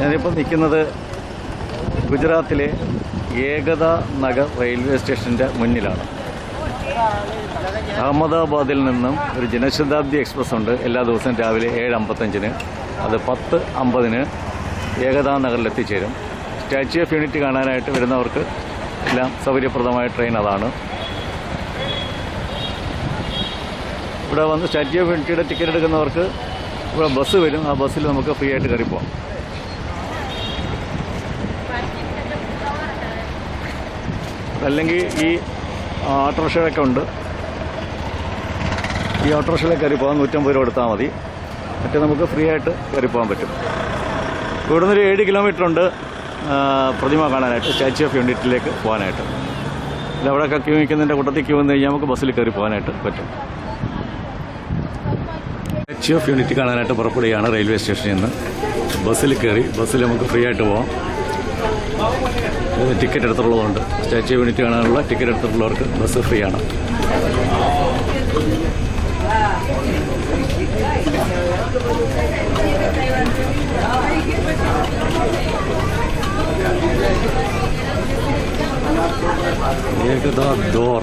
ഞാനിപ്പോൾ നിൽക്കുന്നത് ഗുജറാത്തിലെ ഏകത നഗർ റെയിൽവേ സ്റ്റേഷന്റെ മുന്നിലാണ്. അഹമ്മദാബാദിൽ നിന്നും ഒരു ജനശതാബ്ദി എക്സ്പ്രസ് ഉണ്ട്. എല്ലാ ദിവസവും രാവിലെ ഏഴ് അമ്പത്തഞ്ചിന്. അത് പത്ത് അമ്പതിന് ഏകതാ നഗറിൽ എത്തിച്ചേരും സ്റ്റാച്യു ഓഫ് യൂണിറ്റി കാണാനായിട്ട് വരുന്നവർക്ക് എല്ലാം സൗകര്യപ്രദമായ ട്രെയിൻ അതാണ്. ഇവിടെ വന്ന് സ്റ്റാച്യു ഓഫ് യൂണിറ്റിയുടെ ടിക്കറ്റ് എടുക്കുന്നവർക്ക് ഇവിടെ ബസ് വരും. ആ ബസ്സിൽ നമുക്ക് ഫ്രീ ആയിട്ട് കയറി അല്ലെങ്കിൽ ഈ ഓട്ടോറിക്ഷയിലൊക്കെ ഉണ്ട്. ഈ ഓട്ടോറിക്ഷയിലേക്ക് കയറി പോകാൻ നൂറ്റമ്പത് രൂപ എടുത്താൽ മതി. മറ്റേ നമുക്ക് ഫ്രീ ആയിട്ട് കയറി പോകാൻ പറ്റും. ഇവിടുന്ന് ഒരു ഏഴ് കിലോമീറ്റർ ഉണ്ട് പ്രതിമ കാണാനായിട്ട് സ്റ്റാച്യു ഓഫ് യൂണിറ്റിലേക്ക് പോകാനായിട്ട്. ഇത് അവിടെയൊക്കെ ക്യൂ നിൽക്കുന്നതിന്റെ കൂട്ടത്തിൽ ക്യൂ വന്ന് കഴിഞ്ഞാൽ നമുക്ക് ബസ്സിൽ കയറി പോകാനായിട്ട് പറ്റും. സ്റ്റാച്യു ഓഫ് യൂണിറ്റി കാണാനായിട്ട് പുറപ്പെടുകയാണ് റെയിൽവേ സ്റ്റേഷനിൽ നിന്ന്. ബസ്സിൽ കയറി ബസ്സിൽ നമുക്ക് ഫ്രീ ആയിട്ട് പോകാം. ടിക്കറ്റ് എടുത്തുള്ളതുകൊണ്ട് സ്റ്റാച്യു യൂണിറ്റി കാണാനുള്ള ടിക്കറ്റ് എടുത്തിട്ടുള്ളവർക്ക് ബസ് ഫ്രീ ആണ്. ഏകതാ ഡോർ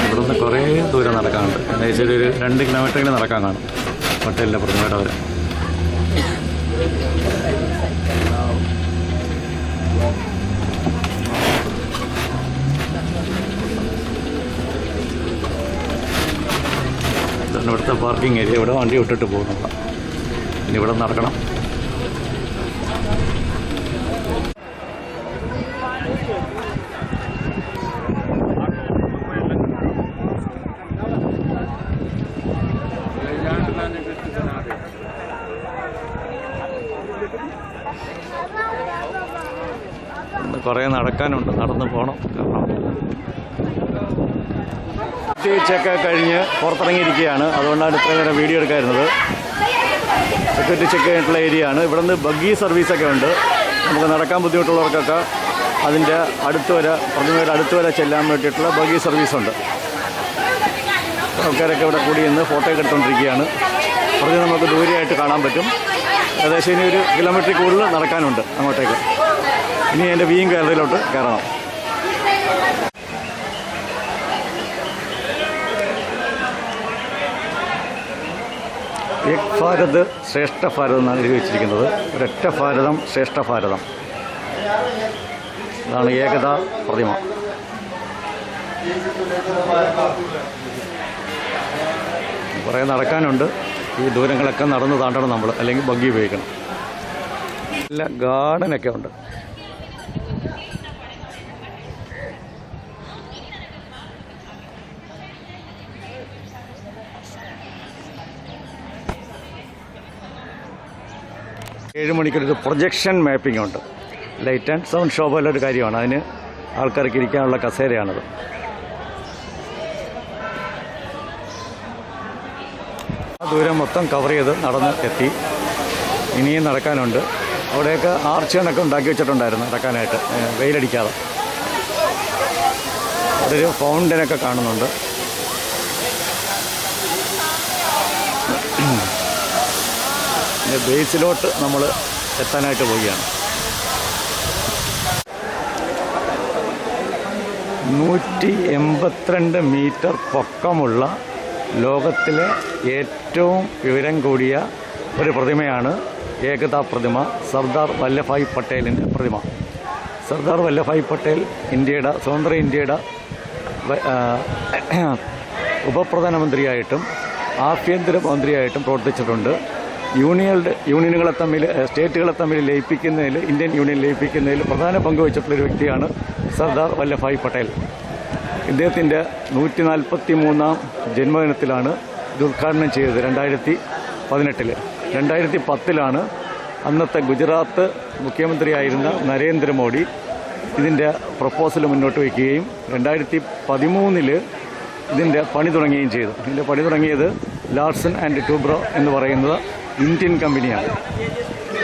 ഇവിടുന്ന് കുറേ ദൂരം നടക്കാനുണ്ട്. എന്താ വെച്ചാൽ ഒരു രണ്ട് കിലോമീറ്ററെങ്കിലും നടക്കാൻ കാണും ഹോട്ടലിന്റെ പ്രതിമയുടെ വരെ ഇവിടുത്തെ പാർക്കിംഗ് ഏരിയ ഇവിടെ വണ്ടി വിട്ടിട്ട് പോകുന്നില്ല ഇനി ഇവിടെ നടക്കണം ഇന്ന് കുറേ നടക്കാനുണ്ട്. നടന്നു പോകണം കാരണം ചെക്ക് കഴിഞ്ഞ് പുറത്തിറങ്ങിയിരിക്കുകയാണ്. അതുകൊണ്ടാണ് ഇത്രയും നേരം വീഡിയോ എടുക്കാറുന്നത് സെക്യൂരിറ്റി ചെക്ക് ചെയ്തിട്ടുള്ള ഏരിയ ആണ്. ഇവിടെ നിന്ന് ബഗ്ഗി സർവീസൊക്കെ ഉണ്ട്. നമുക്ക് നടക്കാൻ ബുദ്ധിമുട്ടുള്ളവർക്കൊക്കെ അതിന്റെ അടുത്ത് വരെ പ്രതിമയുടെ അടുത്ത് വരെ ചെല്ലാൻ വേണ്ടിയിട്ടുള്ള ബഗ്ഗി സർവീസുണ്ട് ആൾക്കാരൊക്കെ ഇവിടെ കൂടി നിന്ന് ഫോട്ടോ ഒക്കെ എടുത്തുകൊണ്ടിരിക്കുകയാണ്. പ്രതിമ നമുക്ക് ദൂരെയായിട്ട് കാണാൻ പറ്റും. ഏകദേശം ഇനി ഒരു കിലോമീറ്റർ കൂടുതൽ നടക്കാനുണ്ട് അങ്ങോട്ടേക്ക്. ഇനി എന്റെ വീം കേരളയിലോട്ട് കയറണം. ഭാരത് ശ്രേഷ്ഠ ഭാരത് എന്നാണ് എഴുതി വെച്ചിരിക്കുന്നത്. ഒരൊറ്റ ഭാരതം ശ്രേഷ്ഠ ഭാരതം. ഇതാണ് ഏകതാ പ്രതിമ. കുറേ നടക്കാനുണ്ട്. ഈ ദൂരങ്ങളൊക്കെ നടന്ന് താണ്ടണം നമ്മൾ അല്ലെങ്കിൽ ബഗ്ഗി ഉപയോഗിക്കണം. നല്ല ഗാർഡനൊക്കെ ഉണ്ട്. ഏഴ് മണിക്കൊരു പ്രൊജക്ഷൻ മാപ്പിംഗ് ഉണ്ട്. ലൈറ്റ് ആൻഡ് സൗണ്ട് ഷോ പോലെ ഒരു കാര്യമാണ്. അതിന് ആൾക്കാർക്ക് ഇരിക്കാനുള്ള കസേരയാണത്. ആ ദൂരം മൊത്തം കവർ ചെയ്ത് നടന്ന് എത്തി. ഇനിയും നടക്കാനുണ്ട്. അവിടെയൊക്കെ ആർച്ചുകളൊക്കെ ഉണ്ടാക്കി വെച്ചിട്ടുണ്ടായിരുന്നു നടക്കാനായിട്ട്. വെയിലടിക്കാതെ. അതൊരു ഫൗണ്ടനൊക്കെ കാണുന്നുണ്ട്. ബേസിലോട്ട് നമ്മൾ എത്താനായിട്ട് പോവുകയാണ്. നൂറ്റി എൺപത്തിരണ്ട് മീറ്റർ പൊക്കമുള്ള ലോകത്തിലെ ഏറ്റവും വിവരം കൂടിയ ഒരു പ്രതിമയാണ് ഏകതാ പ്രതിമ സർദാർ വല്ലഭായ് പട്ടേലിന്റെ പ്രതിമ. സർദാർ വല്ലഭായ് പട്ടേൽ ഇന്ത്യയുടെ സ്വതന്ത്ര ഇന്ത്യയുടെ ഉപപ്രധാനമന്ത്രിയായിട്ടും ആഭ്യന്തര മന്ത്രിയായിട്ടും പ്രവർത്തിച്ചിട്ടുണ്ട്. യൂണിയനുകളുടെ യൂണിയനുകളെ തമ്മിൽ സ്റ്റേറ്റുകളെ തമ്മിൽ ലയിപ്പിക്കുന്നതിൽ ഇന്ത്യൻ യൂണിയൻ ലയിപ്പിക്കുന്നതിൽ പ്രധാന പങ്ക് വഹിച്ചിട്ടുള്ളൊരു വ്യക്തിയാണ് സർദാർ വല്ലഭായ് പട്ടേൽ. ഇദ്ദേഹത്തിന്റെ നൂറ്റി നാൽപ്പത്തി മൂന്നാം ജന്മദിനത്തിലാണ് ഇത് ഉദ്ഘാടനം ചെയ്തത് രണ്ടായിരത്തി പതിനെട്ടിൽ രണ്ടായിരത്തി പത്തിലാണ് അന്നത്തെ ഗുജറാത്ത് മുഖ്യമന്ത്രിയായിരുന്ന നരേന്ദ്രമോദി ഇതിന്റെ പ്രപ്പോസൽ മുന്നോട്ട് വയ്ക്കുകയും രണ്ടായിരത്തി പതിമൂന്നിൽ ഇതിന്റെ പണി തുടങ്ങുകയും ചെയ്തു. ഇതിന്റെ പണി തുടങ്ങിയത് ലാർസൺ ആൻഡ് ടൂബ്രോ എന്ന് പറയുന്നത് ഇന്ത്യൻ കമ്പനിയാണ്.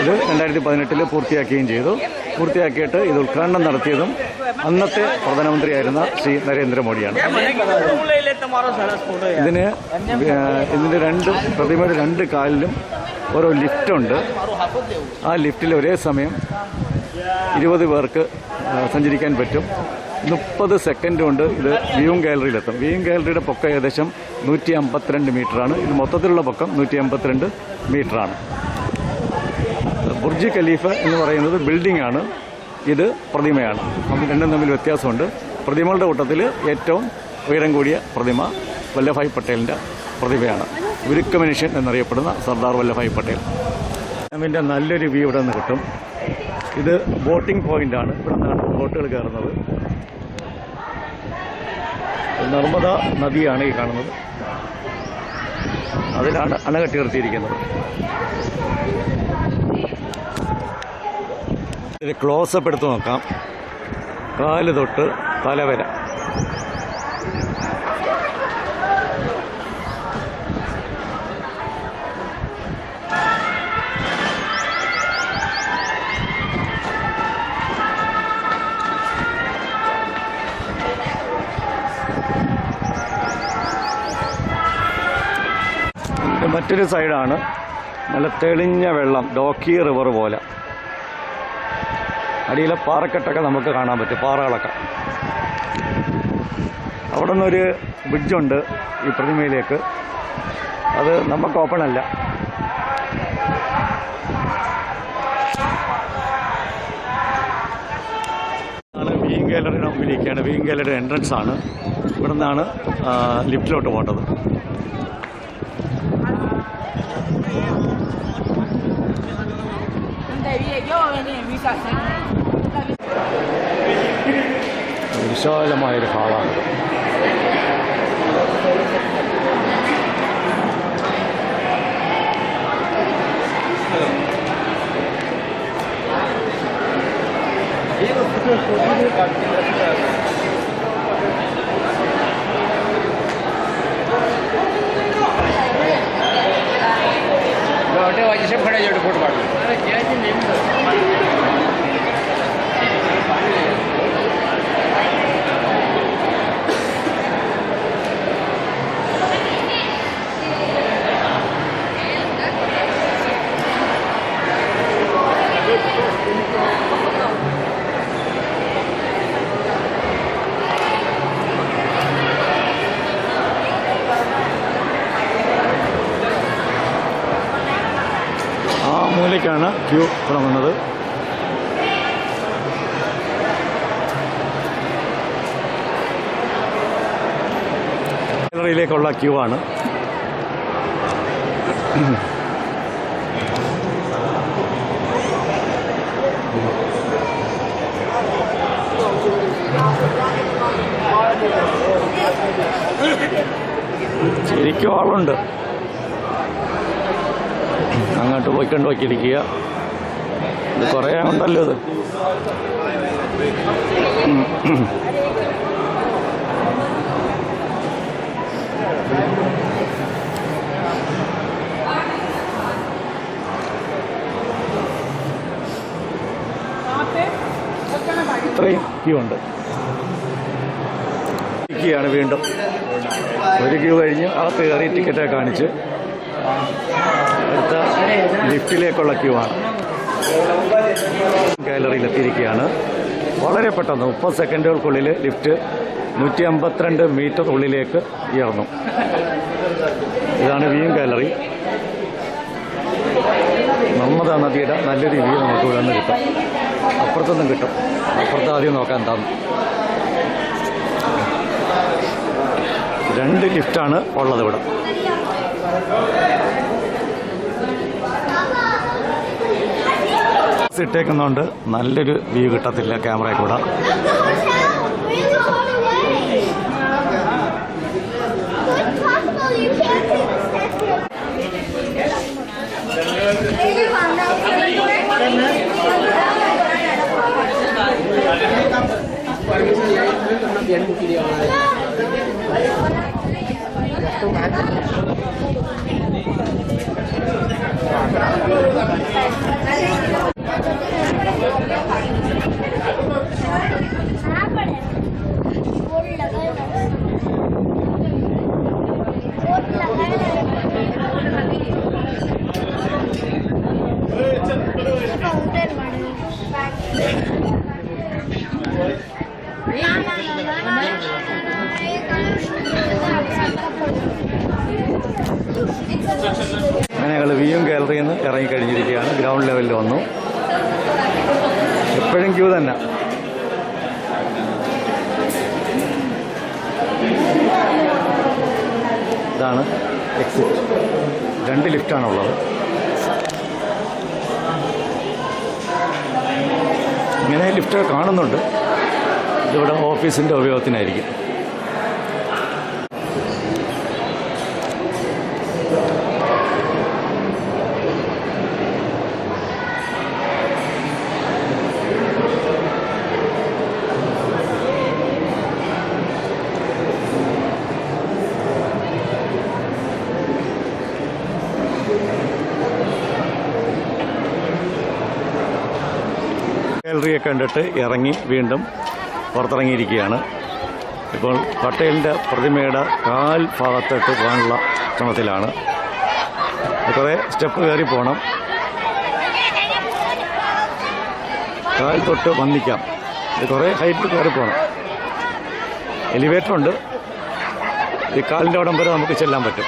ഇത് രണ്ടായിരത്തി പതിനെട്ടിൽ പൂർത്തിയാക്കുകയും ചെയ്തു. പൂർത്തിയാക്കിയിട്ട് ഇത് ഉദ്ഘാടനം നടത്തിയതും അന്നത്തെ പ്രധാനമന്ത്രിയായിരുന്ന ശ്രീ നരേന്ദ്രമോദിയാണ്. ഇതിന് ഇതിന്റെ രണ്ട് പ്രതിമയുടെ രണ്ട് കാലിലും ഓരോ ലിഫ്റ്റുണ്ട്. ആ ലിഫ്റ്റിൽ ഒരേ സമയം ഇരുപത് പേർക്ക് സഞ്ചരിക്കാൻ പറ്റും. മുപ്പത് സെക്കൻഡ് കൊണ്ട് ഇത് വ്യൂം ഗാലറിയിലെത്തും വ്യൂം ഗാലറിയുടെ പൊക്കം ഏകദേശം നൂറ്റി അമ്പത്തിരണ്ട് മീറ്ററാണ് ഇത് മൊത്തത്തിലുള്ള പൊക്കം നൂറ്റി അമ്പത്തിരണ്ട് മീറ്ററാണ് ബുർജ് ഖലീഫ എന്ന് പറയുന്നത് ബിൽഡിംഗ് ആണ്. ഇത് പ്രതിമയാണ്. നമുക്ക് രണ്ടും തമ്മിൽ വ്യത്യാസമുണ്ട്. പ്രതിമകളുടെ കൂട്ടത്തിൽ ഏറ്റവും ഉയരം കൂടിയ പ്രതിമ വല്ലഭായ് പട്ടേലിന്റെ പ്രതിമയാണ്. ഉരുക്ക മനുഷ്യൻ എന്നറിയപ്പെടുന്ന സർദാർ വല്ലഭായ് പട്ടേൽ. അതിന്റെ നല്ലൊരു വ്യൂ ഇവിടെ നിന്ന് കിട്ടും. ഇത് ബോട്ടിംഗ് പോയിന്റാണ് ഇവിടെ നിന്നാണ് ബോട്ടുകൾ കയറുന്നത്. നർമ്മദ നദിയാണ് ഈ കാണുന്നത്. അതിലാണ് അണകെട്ടി നിർത്തിയിരിക്കുന്നത് ഇത് ക്ലോസപ്പ് എടുത്ത് നോക്കാം. കാൽ തൊട്ട് തലവര. മറ്റൊരു സൈഡാണ് നല്ല തെളിഞ്ഞ വെള്ളം ഡോക്കി റിവർ പോലെ. അടിയിലെ പാറക്കെട്ടൊക്കെ നമുക്ക് കാണാൻ പറ്റും പാറകളൊക്കെ. അവിടെ നിന്നൊരു ബ്രിഡ്ജുണ്ട് ഈ പ്രതിമയിലേക്ക്. അത് നമുക്ക് ഓപ്പൺ അല്ല. ഗാലറിയുടെ മുമ്പിലേക്കാണ് വീൻ ഗാലറിയുടെ എൻട്രൻസ് ആണ്. ഇവിടെ നിന്നാണ് ലിഫ്റ്റിലോട്ട് പോകേണ്ടത്. 你说的嘛也好了。这个不是手机的感觉。ಹೊಟ್ಟೆ ವಾಜಿ ಸೆಪ್ಪಡೆ ಜೋಡು ಫೋಟೋ ಮಾಡಿ മൂലയ്ക്കാണ് ക്യൂ തുടങ്ങുന്നത്. ഗാലറിയിലേക്കുള്ള ക്യൂ ആണ്. ശരിക്കും ആളുണ്ട്. അങ്ങോട്ട് പോയിക്കൊണ്ട് നോക്കിയിരിക്കുക. ഇത് കുറേ ഉണ്ടല്ലോ ഇത്. ഇത്രയും ക്യൂ ഉണ്ട് ഇരിക്കുകയാണ് വീണ്ടും. ഒരു ക്യൂ കഴിഞ്ഞ് അകത്ത് കയറി ടിക്കറ്റൊക്കെ കാണിച്ച്. അടുത്ത ലിഫ്റ്റിലേക്കുള്ള ക്യൂ ആണ്. ഗാലറിയിൽ എത്തിയിരിക്കുകയാണ്. വളരെ പെട്ടെന്ന് മുപ്പത് സെക്കൻഡുകൾക്കുള്ളിൽ ലിഫ്റ്റ് നൂറ്റി അമ്പത്തിരണ്ട് മീറ്റർ ഉള്ളിലേക്ക് ഉയർന്നു. ഇതാണ് വ്യൂ ഗാലറി. നർമ്മദ നദിയുടെ നല്ലൊരു വ്യൂ നമുക്ക് ഇവിടെ നിന്ന് കിട്ടും. അപ്പുറത്തൊന്നും കിട്ടും. അപ്പുറത്ത് ആദ്യം നോക്കാൻ എന്താന്ന് രണ്ട് ലിഫ്റ്റാണ് ഉള്ളത് ഇവിടെ. ഗ്ലാസ് ഇട്ടേക്കുന്നതുകൊണ്ട് നല്ലൊരു വ്യൂ കിട്ടത്തില്ല ക്യാമറയിൽ കൂടെ വന്നു. എപ്പോഴും ക്യൂ തന്നെ. ഇതാണ് എക്സിറ്റ് രണ്ട് ലിഫ്റ്റാണുള്ളത് ഇങ്ങനെ ലിഫ്റ്റ് കാണുന്നുണ്ട്. ഇതിവിടെ ഓഫീസിന്റെ ഉപയോഗത്തിനായിരിക്കും. കണ്ടിട്ട് ഇറങ്ങി വീണ്ടും പുറത്തിറങ്ങിയിരിക്കുകയാണ്. ഇപ്പോൾ പട്ടേലിന്റെ പ്രതിമയുടെ കാൽ ഭാഗത്തോട്ട് പോകാനുള്ള ശ്രമത്തിലാണ്. കുറേ സ്റ്റെപ്പ് കയറി പോകണം കാൽ തൊട്ട് വന്നിക്കാം. ഇത് കുറേ ഹൈറ്റ് കയറി പോകണം എലിവേറ്റർ ഉണ്ട് ഈ കാലിന്റെ അവിടം വരെ നമുക്ക് ചെല്ലാൻ പറ്റും.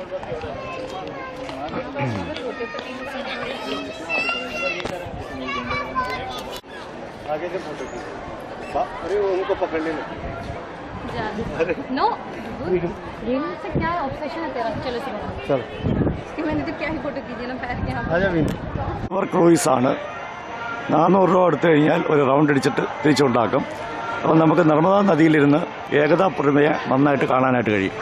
എത്തിയിരിക്കുകയാണ് ഈ കാലിൻ്റെ പാദത്തിൻ്റെ വലിപ്പം ഒന്ന് നോക്കണം नो रील से क्या ऑब्सेशन है तेरा चलो चलो चल इसकी मैंने तो क्या ही फोटो खींची ना पैर के यहाँ आजा भी അവർ ക്രൂയിസാണ് നാനൂറ് രൂപ എടുത്തു കഴിഞ്ഞാൽ ഒരു റൗണ്ട് അടിച്ചിട്ട് തിരിച്ചുണ്ടാക്കും അപ്പോൾ നമുക്ക് നർമ്മദാ നദിയിലിരുന്ന് ഏകതാ പ്രതിമയെ നന്നായിട്ട് കാണാനായിട്ട് കഴിയും